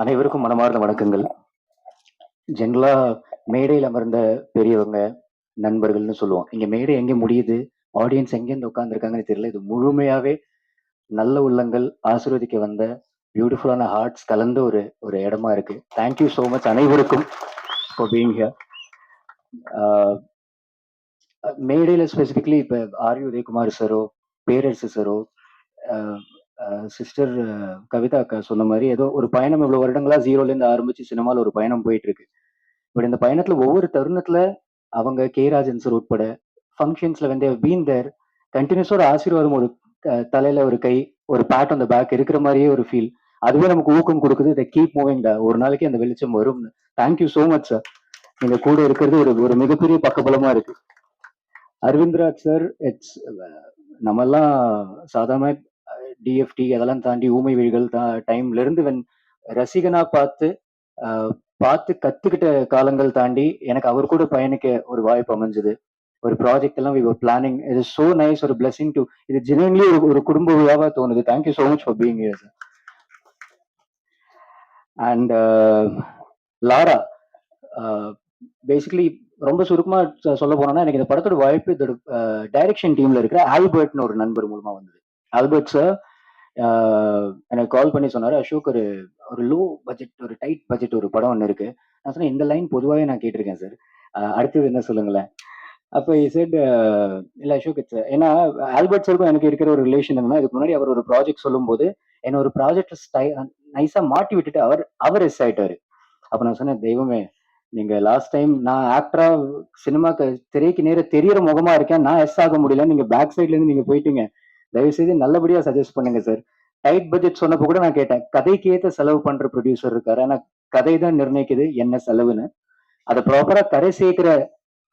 அனைவருக்கும் மனமார்ந்த வணக்கங்கள். ஜென்ரலா மேடையில் அமர்ந்த பெரியவங்க நண்பர்கள்னு சொல்லுவோம். இங்க மேடை எங்க முடியுது? ஆடியன்ஸ் எங்கேருந்து உட்காந்துருக்காங்கன்னு தெரியல. இது முழுமையாவே நல்ல உள்ளங்கள் ஆசீர்வதிக்க வந்த பியூட்டிஃபுல்லான ஹார்ட்ஸ் கலந்த ஒரு ஒரு இடமா இருக்கு. தேங்க்யூ ஸோ மச் அனைவருக்கும் ஃபார் பீங் ஹியர் மேடையில் ஸ்பெசிஃபிக்லி இப்போ ஆர்வி உதயகுமார் சரோ பேரரசு சரோ சிஸ்டர் கவிதா அக்கா சொன்ன மாதிரி ஏதோ ஒரு பயணம் இவ்வளவு வருடங்களா ஜீரோலேருந்து ஆரம்பிச்சு சினிமாவில் ஒரு பயணம் போயிட்டு இருக்கு பட் இந்த பயணத்துல ஒவ்வொரு தருணத்துல அவங்க கே ராஜன் சார் உட்பட ஃபங்க்ஷன்ஸ்ல வந்து பீன் தேர் கண்டினியூஸோட ஒரு ஆசீர்வாதம் ஒரு தலையில ஒரு கை ஒரு பேட் அந்த பேக் இருக்கிற மாதிரியே ஒரு ஃபீல் அதுவே நமக்கு ஊக்கம் கொடுக்குது இதை கீப் மூவிங் ஒரு நாளைக்கு அந்த வெளிச்சம் வரும் தேங்க்யூ ஸோ மச் சார் நீங்க கூட இருக்கிறது ஒரு ஒரு மிகப்பெரிய பக்கபலமா இருக்கு. அரவிந்த்ராஜ் சார் இட்ஸ் நம்மெல்லாம் சாதாரண டிஎஃப்டி அதெல்லாம் தாண்டி ஊமை வழிகள் டைம்ல இருந்து வென் ரசிகனா பார்த்து பார்த்து கத்துக்கிட்ட காலங்கள் தாண்டி எனக்கு அவர் கூட பயணிக்க ஒரு வாய்ப்பு அமைஞ்சது. ஒரு ப்ராஜெக்ட் எல்லாம் வி பிளானிங் இது சோ நைஸ் ஒரு பிளெஸிங் டு இது ஜெனுவன்லி ஒரு ஒரு குடும்ப விழாவா தோணுது. Thank you so much for being here sir and Lara basically ரொம்ப சுருக்கமா சொல்ல போனோம்னா எனக்கு இந்த படத்தோட வாய்ப்பு இதோட டைரக்ஷன் டீம்ல இருக்கிற ஆல்பர்ட்னு ஒரு நண்பர் மூலமா வந்தது. ஆல்பர்ட் சார் எனக்கு கால் பண்ணி சொன்னார் அசோக் ஒரு ஒரு லோ பட்ஜெட் ஒரு டைட் பட்ஜெட் ஒரு படம் ஒன்று இருக்கு. நான் சொன்னேன் இந்த லைன் பொதுவாகவே நான் கேட்டிருக்கேன் சார் அடுத்தது என்ன சொல்லுங்களேன்? அப்போ செட் இல்லை அசோக் இட்ஸ் ஏன்னா ஆல்பர்ட் சாருக்கும் எனக்கு இருக்கிற ஒரு ரிலேஷன் என்னன்னா இதுக்கு முன்னாடி அவர் ஒரு ப்ராஜெக்ட் சொல்லும்போது என்ன ஒரு ப்ராஜெக்ட் ஸ்டை நைஸாக மாட்டி விட்டுட்டு அவர் அவர் எஸ் ஆயிட்டாரு. அப்போ நான் சொன்னேன் தெய்வமே நீங்க லாஸ்ட் டைம் நான் ஆக்டரா சினிமாக்கு திரைக்கு நேர தெரியற முகமா இருக்கேன். நான் எஸ் ஆக முடியல நீங்க பேக் சைட்ல இருந்து நீங்க போயிட்டீங்க. தயவு செய்து நல்லபடியா சஜஸ்ட் பண்ணுங்க சார் டைட் பட்ஜெட் சொன்னப்போ கூட நான் கேட்டேன். கதைக்கு ஏத்த செலவு பண்ற ப்ரொடியூசர் இருக்காரு. ஆனா கதை தான் நிர்ணயிக்குது என்ன செலவுன்னு. அதை ப்ராப்பரா கரை சேர்க்கிற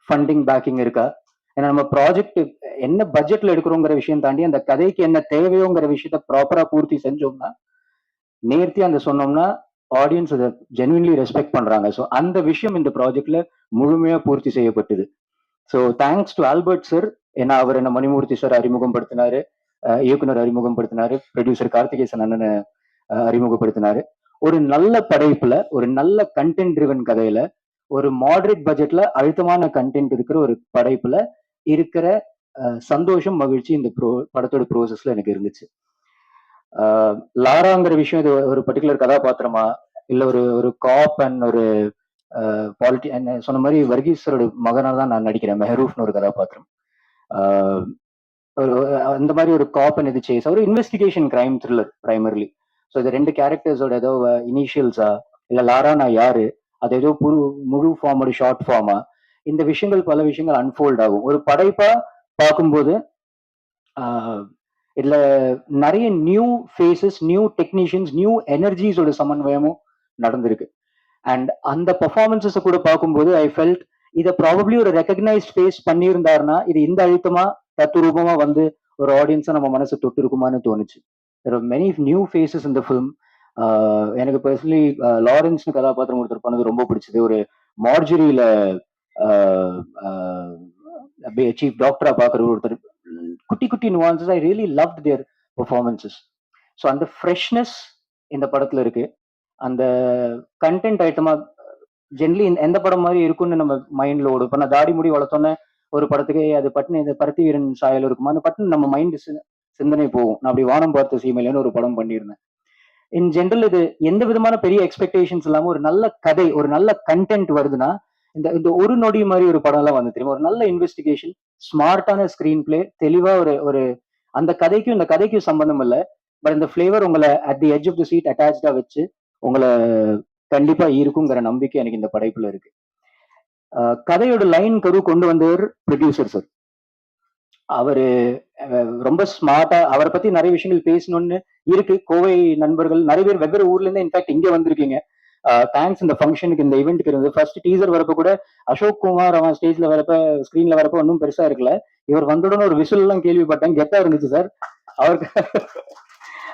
ஃபண்டிங் பேக்கிங் இருக்கா? ஏன்னா நம்ம ப்ராஜெக்ட் என்ன பட்ஜெட்ல எடுக்கிறோங்கிற விஷயம் தாண்டி அந்த கதைக்கு என்ன தேவையோங்கிற விஷயத்த ப்ராப்பரா பூர்த்தி செஞ்சோம்னா நேர்த்தி அந்த சொன்னோம்னா ஆடியன்ஸ் அதை ஜென்வின்லி ரெஸ்பெக்ட் பண்றாங்க. ஸோ அந்த விஷயம் இந்த ப்ராஜெக்ட்ல முழுமையா பூர்த்தி செய்யப்பட்டது. So thanks to Albert sir ஏன்னா அவர் என்ன மணிமூர்த்தி சார் அறிமுகப்படுத்தினாரு. இயக்குனர் அறிமுகப்படுத்தினாரு. ப்ரொடியூசர் கார்த்திகேசன் அண்ணனை அறிமுகப்படுத்தினாரு. ஒரு நல்ல படைப்புல ஒரு நல்ல கண்டென்ட் ட்ரிவன் கதையில ஒரு மாடரேட் பட்ஜெட்ல அழுத்தமான கண்டென்ட் இருக்கிற ஒரு படைப்புல இருக்கிற சந்தோஷம் மகிழ்ச்சி இந்த ப்ரோ படத்தோட ப்ரோசஸ்ல எனக்கு இருந்துச்சு. லாராங்கிற விஷயம் இது ஒரு பர்டிகுலர் கதாபாத்திரமா? இல்ல ஒரு ஒரு காப் அண்ட் ஒரு பாலிட்டி சொன்ன மாதிரி வர்கீஸ்வரோட மகனாக தான் நான் நடிக்கிறேன். மெஹரூஃப்னு ஒரு கதாபாத்திரம். அந்த மாதிரி ஒரு காப் அண்ட் இது சேஸ் ஒரு investigation crime thriller primarily so இது ரெண்டு கேரக்டர்ஸோட ஏதோ இனிஷியல்ஸா இல்ல லாரா நான் யாரு அது ஏதோ புது முழு ஃபார்மோட ஷார்ட் ஃபார்மா இந்த விஷயங்கள் பல விஷயங்கள் அன்ஃபோல்ட் ஆகும். ஒரு படைப்பா பார்க்கும்போது இதுல நிறைய new faces new technicians new எனர்ஜிஸோட சமன்வயமும் நடந்திருக்கு. அண்ட் அந்த பர்ஃபார்மன்ஸஸை கூட பார்க்கும்போது ஐ ஃபெல்ட் இதை ப்ராபப்ளி ஒரு ரெக்கக்னைஸ்ட் ஃபேஸ் பண்ணியிருந்தாருன்னா இது இந்த அழுத்தமா தத்துரூபமா வந்து ஒரு ஆடியன்ஸை நம்ம மனசு தொட்டு இருக்குமான்னு தோணுச்சு மெனி நியூ ஃபேஸஸ் இந்த ஃபிலிம் எனக்கு பர்சனலி லாரன்ஸ்னு கதாபாத்திரம் ஒருத்தர் பண்ணது ரொம்ப பிடிச்சது. ஒரு மார்ஜரியில சீஃப் டாக்டரா பார்க்குற ஒருத்தர். குட்டி குட்டி nuances I really love their performances so அந்த ஃப்ரெஷ்னஸ் இந்த படத்துல இருக்கு. அந்த கண்டென்ட் ஐட்டமா ஜென்ரலி எந்த படம் மாதிரி இருக்கும்னு நம்ம மைண்ட்ல ஓடும் இப்போ நான் தாடி முடி வளர்த்தோன்னே ஒரு படத்துக்கு அது பட்டுன்னு இந்த பருத்தி வீரன் சாயல் இருக்குமா அந்த பட்டுன்னு நம்ம மைண்ட் சிந்தனை போகும். நான் அப்படி வானம் பார்த்த சீமையிலன்னு ஒரு படம் பண்ணியிருந்தேன். இன் ஜென்ரல் இது எந்த விதமான பெரிய எக்ஸ்பெக்டேஷன்ஸ் இல்லாம ஒரு நல்ல கதை ஒரு நல்ல கண்டென்ட் வருதுன்னா இந்த இந்த ஒரு நொடி மாதிரி ஒரு படம் எல்லாம் வந்து தெரியுமா? ஒரு நல்ல இன்வெஸ்டிகேஷன் ஸ்மார்ட்டான ஸ்கிரீன் பிளே தெளிவா ஒரு ஒரு அந்த கதைக்கும் இந்த கதைக்கும் சம்பந்தம் இல்லை. பட் இந்த ஃபிளேவர் உங்களை at the edge of the seat அட்டாச்சா வச்சு உங்களை கண்டிப்பா இருக்குங்கிற நம்பிக்கை எனக்கு இந்த படைப்புல இருக்கு. கதையோட லைன் கரு கொண்டு வந்தவர் ப்ரொடியூசர் சார் அவரு ரொம்ப ஸ்மார்ட்டா அவரை பத்தி நிறைய விஷயங்கள் பேசணும்னு இருக்கு. கோவை நண்பர்கள் நிறைய பேர் வெவ்வேறு ஊர்ல இருந்து இன்ஃபேக்ட் இங்க வந்திருக்கீங்க. தேங்க்ஸ் இந்த ஃபங்க்ஷனுக்கு இந்த இவெண்ட்டுக்கு இருந்து ஃபர்ஸ்ட் டீசர் வரப்ப கூட அசோக் குமார் அவன் ஸ்டேஜ்ல வரப்ப ஸ்கிரீன்ல வரப்ப ஒன்றும் பெருசா இருக்கல. இவர் வந்தவுடனே ஒரு விசில் எல்லாம் கேள்விப்பட்டேன். கெத்தா இருந்துச்சு சார் அவருக்கு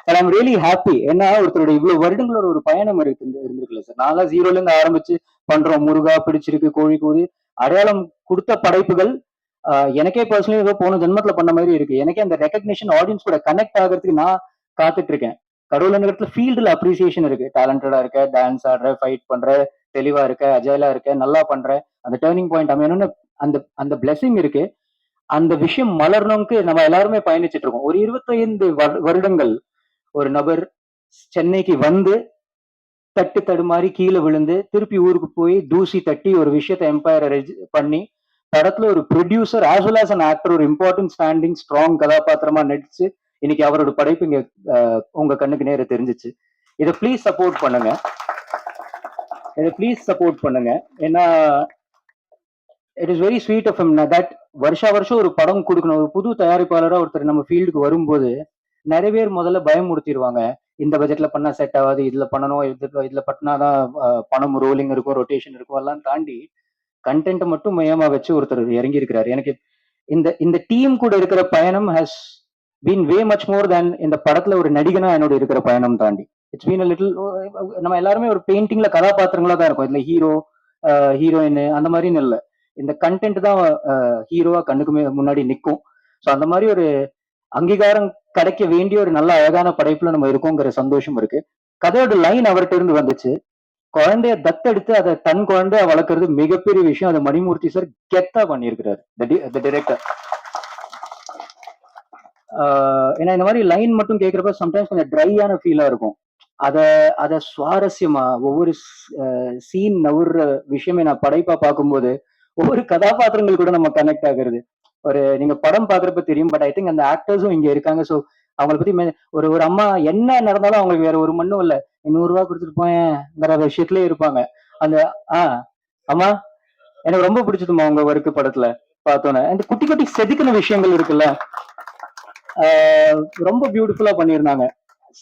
அண்ட் ஆம் ரியலி ஹாப்பி ஏன்னா ஒருத்தரோட இவ்வளவு வருடங்களோட ஒரு பயணம் இருக்கு இருந்திருக்குல்ல சார் நான்லாம் ஜீரோல இருந்து ஆரம்பிச்சு பண்றோம். முருகா பிடிச்சிருக்கு கோழி கூது. அடையாளம் கொடுத்த படைப்புகள் எனக்கே பர்சனலி ஏதோ போன ஜென்மத்துல பண்ண மாதிரி இருக்கு. எனக்கே அந்த ரெக்கக்னிஷன் ஆடியன்ஸ் கூட கனெக்ட் ஆகிறதுக்கு நான் காத்துட்டு இருக்கேன் கடவுள் நகரத்துல ஃபீல்டுல அப்ரிசியேஷன் இருக்கு. டேலண்டடா இருக்க டான்ஸ் ஆடுற ஃபைட் பண்ற தெளிவா இருக்க அஜயலா இருக்க நல்லா பண்ற அந்த டேர்னிங் பாயிண்ட் அமையணும்னு அந்த அந்த பிளெஸிங் இருக்கு. அந்த விஷயம் மலரணும்க்கு நம்ம எல்லாருமே பயணிச்சுட்டு இருக்கோம் ஒரு இருபத்தைந்து வரு- வருடங்கள் ஒரு நபர் சென்னைக்கு வந்து தட்டு தடுமாறி கீழே விழுந்து திருப்பி ஊருக்கு போய் தூசி தட்டி ஒரு விஷயத்தை எம்பையர் பண்ணி படத்துல ஒரு producer as well as an actor ஒரு இம்பார்ட்டன்ட் ஸ்டாண்டிங் ஸ்ட்ராங் கதாபாத்திரமா நடிச்சு இன்னைக்கு அவரோட படைப்பு இங்க உங்க கண்ணுக்கு நேர தெரிஞ்சிச்சு. இதை ப்ளீஸ் சப்போர்ட் பண்ணுங்க. இதை ப்ளீஸ் சப்போர்ட் பண்ணுங்க. ஏன்னா it is very sweet of that வருஷா வருஷம் ஒரு படம் கொடுக்கணும். ஒரு புது தயாரிப்பாளராக ஒருத்தர் நம்ம ஃபீல்டுக்கு வரும்போது நிறைய பேர் முதல்ல பயமுறுத்திடுவாங்க. இந்த பட்ஜெட்ல பண்ணா செட் ஆகாது இதுல பண்ணணும் இதுல இதுல பண்ணாதான் பணம் ரோலிங் இருக்கும் ரொட்டேஷன் இருக்கும் எல்லாம் தாண்டி கண்டென்ட் மட்டும் மையமா வச்சு ஒருத்தர் இறங்கி இருக்கிறாரு எனக்கு இந்த இந்த டீம் கூட இருக்கிற பயணம் has been way much more than இந்த படத்துல ஒரு நடிகனா என்னோட இருக்கிற பயணம் தாண்டி. இட்ஸ் பீன் லிட்டில் நம்ம எல்லாருமே ஒரு பெயிண்டிங்ல கதாபாத்திரங்களா தான் இருக்கும். இதுல ஹீரோ ஹீரோயின் அந்த மாதிரின்னு இல்லை. இந்த கண்டென்ட் தான் ஹீரோவா கண்ணுக்கு முன்னாடி நிற்கும் ஸோ அந்த மாதிரி ஒரு அங்கீகாரம் கிடைக்க வேண்டிய ஒரு நல்ல அழகான படைப்புல நம்ம இருக்கோங்கிற சந்தோஷம் இருக்கு. கதையோட லைன் அவர்கிட்ட இருந்து வந்துச்சு. குழந்தைய தத்தெடுத்து அதை தன் குழந்தைய வளர்க்கறது மிகப்பெரிய விஷயம். அதை மணிமூர்த்தி சார் கெத்தா பண்ணியிருக்கிறாரு. டிரெக்டர் ஏன்னா இந்த மாதிரி லைன் மட்டும் கேட்கறப்ப சம்டைம்ஸ் கொஞ்சம் ட்ரையான ஃபீலா இருக்கும். அத அத சுவாரஸ்யமா ஒவ்வொரு சீன் நவுற விஷயமே நான் படைப்பா பார்க்கும்போது ஒவ்வொரு கதாபாத்திரங்கள் கூட நம்ம கனெக்ட் ஆகுறது. ஒரு நீங்க படம் பாக்குறப்ப தெரியும் பட் ஐ திங்க் அந்த ஆக்டர்ஸும் இங்க இருக்காங்க. ஸோ அவங்கள பத்தி ஒரு ஒரு அம்மா என்ன நடந்தாலும் அவங்களுக்கு வேற ஒரு மண்ணும் இல்ல. நூறு ரூபா கொடுத்துட்டு போயேங்கிற விஷயத்துலயே இருப்பாங்க. அந்த ஆஹ் அம்மா எனக்கு ரொம்ப பிடிச்சதுமா உங்க ஒர்க்கு படத்துல பார்த்தோன்னே. அந்த குட்டி குட்டி செதுக்கின விஷயங்கள் இருக்குல்ல? ஆஹ் ரொம்ப பியூட்டிஃபுல்லா பண்ணியிருந்தாங்க.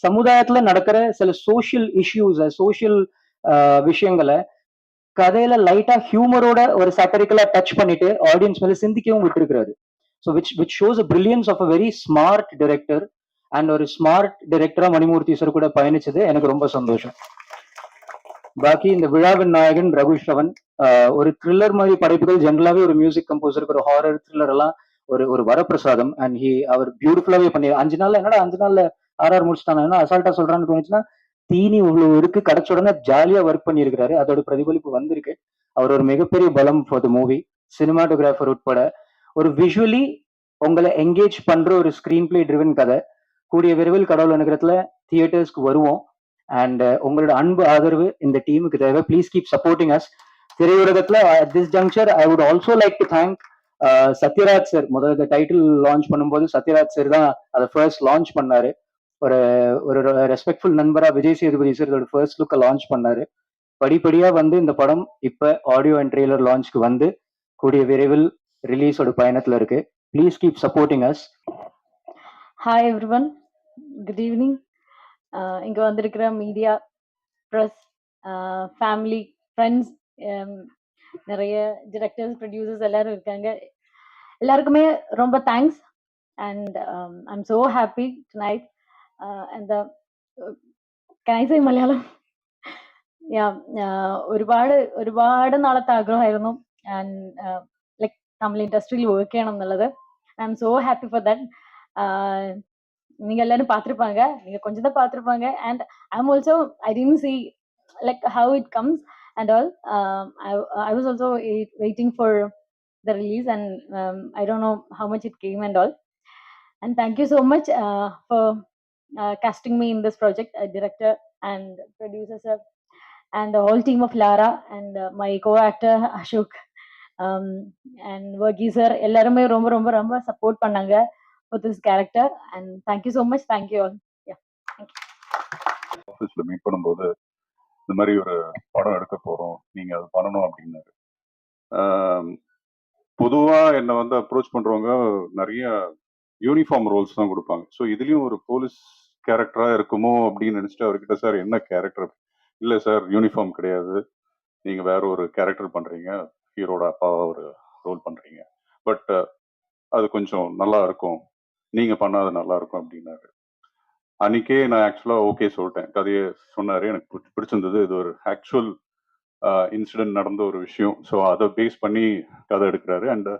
சமுதாயத்துல நடக்கிற சில சோஷியல் இஷ்யூஸ் சோஷியல் விஷயங்களை கதையில லைட்டா ஹியூமரோட ஒரு சாட்டரிக்கலா டச் பண்ணிட்டு ஆடியன்ஸ் மேல சிந்திக்கவும் விட்டுருக்காரு so which which shows a brilliance of a very smart director and ஒரு ஸ்மார்ட் டிரெக்டரா மணிமூர்த்தி சார் கூட பயணிச்சது எனக்கு ரொம்ப சந்தோஷம். பாக்கி இந்த விழாவின் நாயகன் ரகு ஸ்ரவன் ஆஹ் ஒரு த்ரில்லர் மாதிரி படைப்புகள் ஜென்ரலாவே ஒரு மியூசிக் கம்போசருக்கு ஒரு ஹாரர் த்ரில்லர் எல்லாம் ஒரு ஒரு வரப்பிரசாதம். அண்ட் ஹி அவர் பியூட்டிஃபுல்லாவே பண்ணி அஞ்சு நாள்ல என்னடா அஞ்சு நாள்ல ஆர்ஆர் முடிச்சிட்டாங்க அசால்ட்டா சொல்றான்னு தோணுச்சுன்னா தீனி இவ்வளவு இருக்கு கிடைச்ச உடனே ஜாலியா ஒர்க் பண்ணியிருக்கிறாரு. அதோட பிரதிபலிப்பு வந்திருக்கு. அவர் ஒரு மிகப்பெரிய பலம் ஃபார் த மூவி சினிமாட்டோகிராஃபர் உட்பட. ஒரு விஷுவலி உங்களை என்கேஜ் பண்ற ஒரு ஸ்கிரீன் பிளே ட்ரிவன் கதை. கூடிய விரைவில் கடவுள் அனுகிறத்துல தியேட்டர்ஸ்க்கு வருவோம். அண்ட் uh, உங்களோட அன்பு ஆதரவு இந்த டீமுக்கு தேவை. Please keep supporting us திரையுலகத்துல this juncture I would also like to thank Sathyaraj sir முதல்ல டைட்டில் லான்ச் பண்ணும்போது சத்யராஜ் சார் தான் அதை ஃபர்ஸ்ட் லான்ச் பண்ணாரு. ஒரு ஒரு ரெஸ்பெக்ட்ஃபுல் நண்பரா விஜய் சேதுபதி சார் இதோட ஃபர்ஸ்ட் லுக்கை லான்ச் பண்ணாரு. படிப்படியா வந்து இந்த படம் இப்ப ஆடியோ அண்ட் ட்ரெய்லர் லான்ச்க்கு வந்து கூடிய விரைவில் ரிலீஸோட பயணத்துல இருக்கு. Please keep supporting us hi everyone good evening இங்கே வந்திருக்கிற மீடியா ப்ரெஸ் ஃபேமிலி ஃப்ரெண்ட்ஸ் நிறைய டிரெக்டர்ஸ் ப்ரொடியூசர்ஸ் எல்லாரும் இருக்காங்க. எல்லாருக்குமே ரொம்ப thanks and I'm so happy tonight എന്താ കനൈസ മലയാളം യാ ഒരുപാട് ഒരുപാട് നാളത്തെ ആഗ്രഹമായിരുന്നു ആൻഡ് ലൈക്ക് തമിഴ് ഇൻഡസ്ട്രിയിൽ വർക്ക് ചെയ്യണം എന്നുള്ളത് I am so happy for that நீங்க எல்லாரும் பார்த்திருப்பாங்க நீங்க கொஞ்சம் தான் பார்த்திருப்பாங்க and I am also I tend see like how it comes and all I was also waiting for the release and I don't know how much it came and all and thank you so much for casting me in this project, uh, director and producer sir, and the whole team of Lara and uh, my co-actor Ashok um, and Vergi sir. எல்லாருமே ரொம்ப ரொம்ப ரொம்ப support பண்ணாங்க for this character and thank you so much. Thank you all. Yeah, thank ஆஃபீஸ்ல meet பண்ணும்போது இந்த மாதிரி ஒரு படம் எடுக்க போறோம் நீங்க அது பண்ணணும் அப்படின்னாரு பொதுவாக என்னை வந்து அப்ரோச் பண்ணுறவங்க நிறைய யூனிஃபார்ம் ரோல்ஸ் தான் கொடுப்பாங்க ஸோ இதுலேயும் ஒரு போலீஸ் கேரக்டரா இருக்குமோ அப்படின்னு நினைச்சிட்டு அவர்கிட்ட சார் என்ன கேரக்டர் இல்லை சார் யூனிஃபார்ம் கிடையாது. நீங்க வேற ஒரு கேரக்டர் பண்றீங்க. ஹீரோட அப்பாவா ஒரு ரோல் பண்றீங்க. பட் அது கொஞ்சம் நல்லா இருக்கும். நீங்க பண்ணாது நல்லா இருக்கும் அப்படின்னாரு. அன்னைக்கே நான் ஆக்சுவலா ஓகே சொல்லிட்டேன். கதையை சொன்னாரு. எனக்கு பிடிச்சிருந்தது. இது ஒரு ஆக்சுவல் இன்சிடென்ட் நடந்த ஒரு விஷயம். ஸோ அதை பேஸ் பண்ணி கதை எடுக்கிறாரு. அண்ட்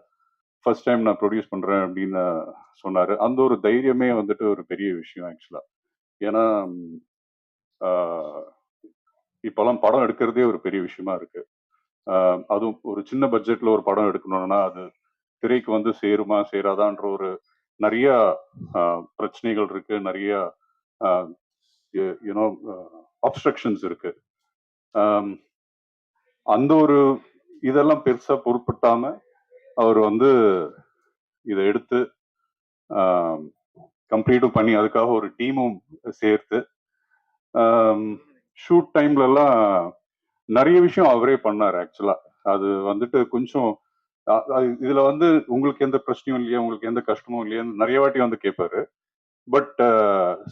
ஃபர்ஸ்ட் டைம் நான் ப்ரொடியூஸ் பண்றேன் அப்படின்னு சொன்னாரு. அந்த ஒரு தைரியமே வந்துட்டு ஒரு பெரிய விஷயம் ஆக்சுவலா ஏன்னா இப்போல்லாம் படம் எடுக்கிறதே ஒரு பெரிய விஷயமா இருக்கு. அதுவும் ஒரு சின்ன பட்ஜெட்ல ஒரு படம் எடுக்கணும்னா அது திரைக்கு வந்து சேருமா சேராதான்ற ஒரு நிறைய பிரச்சனைகள் இருக்கு. நிறைய யூனோ அப்ஸ்ட்ரக்ஷன்ஸ் இருக்கு. அந்த ஒரு இதெல்லாம் பெருசா பொருட்படுத்தாம அவர் வந்து இதை எடுத்து கம்ப்ளீட்டும் பண்ணி அதுக்காக ஒரு டீமும் சேர்த்து ஷூட் டைம்லலாம் நிறைய விஷயம் அவரே பண்ணார் ஆக்சுவலா அது வந்துட்டு கொஞ்சம் அ- இதுல வந்து உங்களுக்கு எந்த பிரச்சனையும் இல்லையா உங்களுக்கு எந்த கஷ்டமும் இல்லையா நிறைய வாட்டி வந்து கேட்பாரு. பட்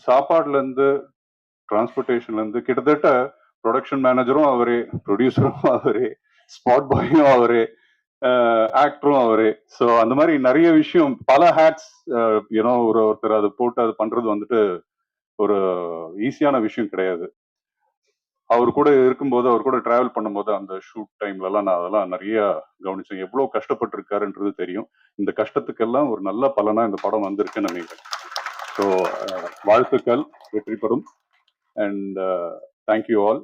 சாப்பாடுல இருந்து டிரான்ஸ்போர்ட்டேஷன்ல இருந்து கிட்டத்தட்ட ப்ரொடக்ஷன் மேனேஜரும் அவரே ப்ரொடியூசரும் அவரே ஸ்பாட் பாயும் அவரே ஆக்டரும் அவரே. ஸோ அந்த மாதிரி நிறைய விஷயம் பல ஹேட்ஸ் ஏன்னோ ஒரு ஒருத்தர் அது போட்டு அது பண்றது வந்துட்டு ஒரு ஈஸியான விஷயம் கிடையாது. அவர் கூட இருக்கும்போது அவர் கூட டிராவல் பண்ணும்போது அந்த ஷூட் டைம்லலாம் எல்லாம் நான் அதெல்லாம் நிறைய கவனிச்சேன். எவ்வளோ கஷ்டப்பட்டிருக்காருன்றது தெரியும். இந்த கஷ்டத்துக்கெல்லாம் ஒரு நல்ல பலனாக இந்த படம் வந்திருக்குன்னு நினைக்கிறேன். ஸோ வாழ்த்துக்கள் வெற்றி பெறும். And thank you all